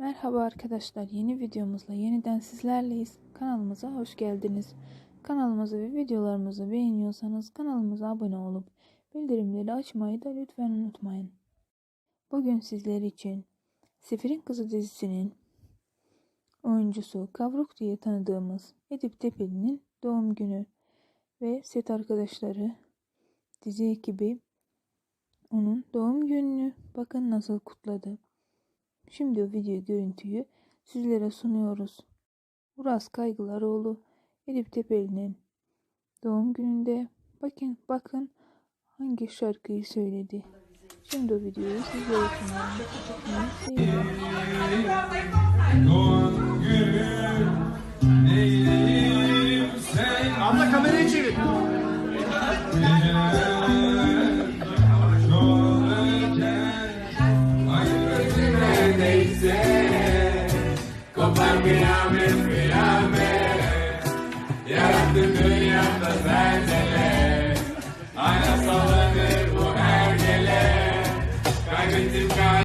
Merhaba arkadaşlar. Yeni videomuzla yeniden sizlerleyiz. Kanalımıza hoş geldiniz. Kanalımızı ve videolarımızı beğeniyorsanız kanalımıza abone olup bildirimleri açmayı da lütfen unutmayın. Bugün sizler için Sefir'in Kızı dizisinin oyuncusu Kavruk diye tanıdığımız Edip Tepeli'nin doğum günü ve set arkadaşları dizi ekibi onun doğum gününü bakın nasıl kutladı. Şimdi o video görüntüyü sizlere sunuyoruz. Uras Kaygılaroğlu Edip Tepeli'nin doğum gününde bakın bakın hangi şarkıyı söyledi. Şimdi o videoyu sizlere sunuyorum. Doğum günü Abla kamerayı çevir. Come compañía, me esperame.